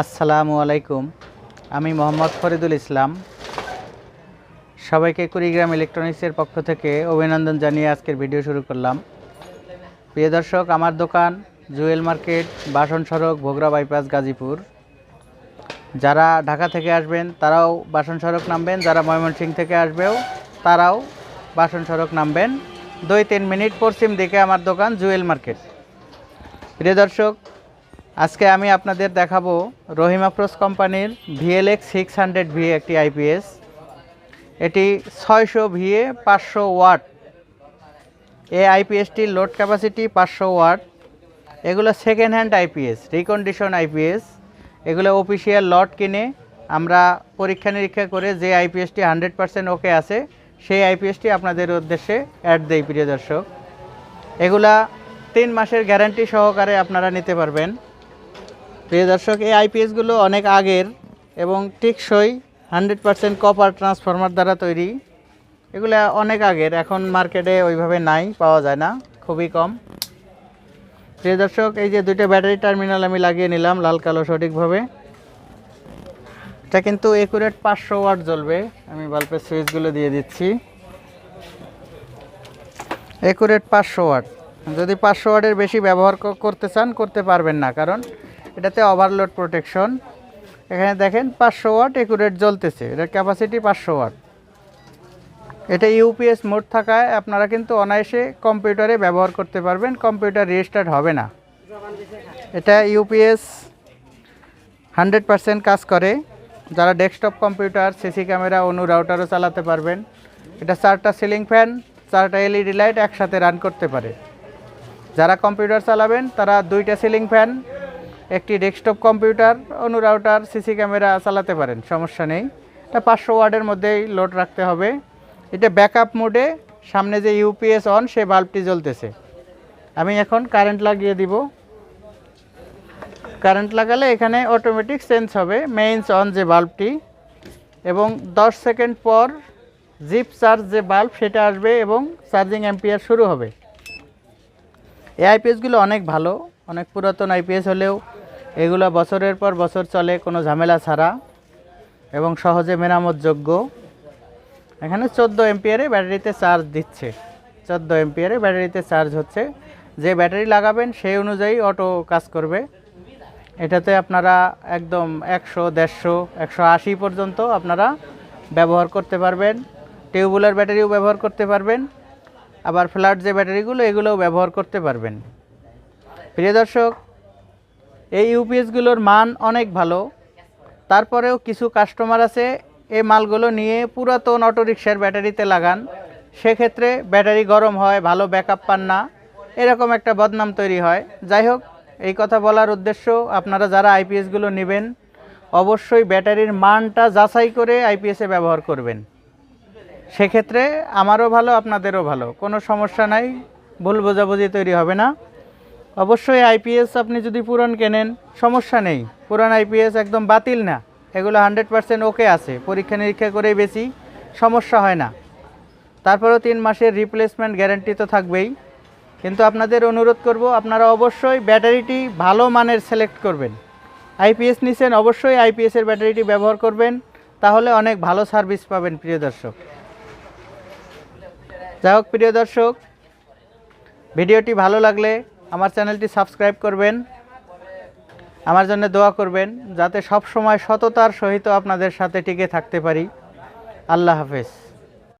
আসসালামু আলাইকুম। আমি মোহাম্মদ ফরিদুল ইসলাম। সবাইকে কুড়িগ্রাম ইলেকট্রনিক্সের পক্ষ থেকে অভিনন্দন জানিয়ে আজকের ভিডিও শুরু করলাম। প্রিয় দর্শক, আমার দোকান জুয়েল মার্কেট, বাসন সড়ক, ভোগরা বাইপাস, গাজীপুর। যারা ঢাকা থেকে আসবেন, তারাও বাসন সড়ক নামবেন। যারা ময়মনসিংহ থেকে আসবেও, তারাও বাসন সড়ক নামবেন। দুই তিন মিনিট পশ্চিম দিকে আমার দোকান জুয়েল মার্কেট। প্রিয় দর্শক আজকে আমি আপনাদের দেখাবো রহিম আফরোজ কোম্পানির ভিএলএক্স সিক্স হান্ড্রেড ভি একটি আইপিএস এটি ছয়শো ভিএ পাঁচশো ওয়াট। এই আইপিএসটির লোড ক্যাপাসিটি পাঁচশো ওয়াট। এগুলো second hand IPS recondition IPS এগুলো অফিসিয়াল লট কিনে আমরা পরীক্ষা নিরীক্ষা করে যে আইপিএসটি হান্ড্রেড পার্সেন্ট ওকে আছে, সেই আইপিএসটি আপনাদের উদ্দেশ্যে অ্যাড দেই প্রিয় দর্শক। এগুলা তিন মাসের গ্যারান্টি সহকারে আপনারা নিতে পারবেন। প্রিয় দর্শক, এই আইপিএসগুলো অনেক আগের এবং টেকসই হান্ড্রেড পার্সেন্ট কপার ট্রান্সফরমার দ্বারা তৈরি। এগুলো অনেক আগের, এখন মার্কেটে ওইভাবে নাই, পাওয়া যায় না, খুবই কম। প্রিয় দর্শক, এই যে দুইটা ব্যাটারি টার্মিনাল আমি লাগিয়ে নিলাম, লাল কালো সঠিকভাবে। এটা কিন্তু একুরেট পাঁচশো ওয়াট জ্বলবে। আমি বাল্বের সুইচগুলো দিয়ে দিচ্ছি। একুরেট পাঁচশো ওয়াট যদি পাঁচশো ওয়াটের বেশি ব্যবহার করতে চান, করতে পারবেন না, কারণ এটাতে ওভারলোড প্রোটেকশন এখানে দেখেন পাঁচশো ওয়াট একুরেট জ্বলতেছে। এটার ক্যাপাসিটি পাঁচশো ওয়াট। এটা ইউপিএস মোড থাকায় আপনারা কিন্তু অনায়াসে কম্পিউটারে ব্যবহার করতে পারবেন কম্পিউটার রেজিস্টার্ড হবে না। এটা ইউপিএস হান্ড্রেড পারসেন্ট কাজ করে। যারা desktop computer CC camera ONU রাউটারও চালাতে পারবেন। এটা চারটা সিলিং ফ্যান চারটা এলইডি লাইট একসাথে রান করতে পারে। যারা কম্পিউটার চালাবেন, তারা দুইটা সিলিং ফ্যান একটি desktop computer ONU router, CC camera চালাতে পারেন, সমস্যা নেই। এটা পাঁচশো ওয়ার্ডের মধ্যেই লোড রাখতে হবে। এটা ব্যাকআপ মোডে, সামনে যে ইউপিএস অন সে বাল্বটি জ্বলতেছে। আমি এখন কারেন্ট লাগিয়ে দিব। কারেন্ট লাগালে এখানে অটোমেটিক সেন্স হবে মেইনস অন যে বাল্বটি। এবং 10 সেকেন্ড পর জিপ চার্জ যে বাল্ব, সেটা আসবে এবং চার্জিং অ্যাম্পিয়ার শুরু হবে। এই আইপিএসগুলো অনেক ভালো, অনেক পুরাতন আইপিএস হলেও এগুলো বছরের পর বছর চলে, কোনো ঝামেলা ছাড়া এবং সহজে মেরামতযোগ্য। এখানে চোদ্দ এম্পিয়ারে ব্যাটারিতে চার্জ দিচ্ছে। চোদ্দ এম্পিয়ারে ব্যাটারিতে চার্জ হচ্ছে। যে ব্যাটারি লাগাবেন সেই অনুযায়ী অটো কাজ করবে। এটাতে আপনারা একদম একশো, দেড়শো, একশো আশি পর্যন্ত আপনারা ব্যবহার করতে পারবেন। টিউবুলার ব্যাটারিও ব্যবহার করতে পারবেন। আবার ফ্ল্যাট যে ব্যাটারিগুলো, এগুলোও ব্যবহার করতে পারবেন। প্রিয় দর্শক এই ইউপিএসগুলোর মান অনেক ভালো। তারপরেও কিছু কাস্টমার আছে এই মালগুলো নিয়ে পুরাতন অটোরিকশার ব্যাটারিতে লাগান। সেক্ষেত্রে ব্যাটারি গরম হয়, ভালো ব্যাকআপ পান না। এরকম একটা বদনাম তৈরি হয়। যাই হোক, এই কথা বলার উদ্দেশ্য আপনারা যারা আইপিএসগুলো নেবেন, অবশ্যই ব্যাটারির মানটা যাচাই করে আইপিএসে ব্যবহার করবেন। সেক্ষেত্রে আমারও ভালো, আপনাদেরও ভালো, কোনো সমস্যা নাই, ভুল বোঝাবুঝি তৈরি হবে না। অবশ্যই আইপিএস আপনি যদি পুরান কেনেন, সমস্যা নেই। পুরান আইপিএস একদম বাতিল না। এগুলো হান্ড্রেড পার্সেন্ট ওকে আছে। পরীক্ষা নিরীক্ষা করে বেশি সমস্যা হয় না। তারপরেও তিন মাসের রিপ্লেসমেন্ট গ্যারান্টি তো থাকবেই। কিন্তু আপনাদের অনুরোধ করব, আপনারা অবশ্যই ব্যাটারিটি ভালো মানের সিলেক্ট করবেন। আইপিএস নিছেন, অবশ্যই আইপিএসের ব্যাটারিটি ব্যবহার করবেন। তাহলে অনেক ভালো সার্ভিস পাবেন, প্রিয় দর্শক। যাই হোক, প্রিয় দর্শক, ভিডিওটি ভালো লাগলে আমার চ্যানেলটি সাবস্ক্রাইব করবেন। আমার জন্য দোয়া করবেন, যাতে সব সময় সততার সহিত আপনাদের সাথে টিকে থাকতে পারি। আল্লাহ হাফেজ।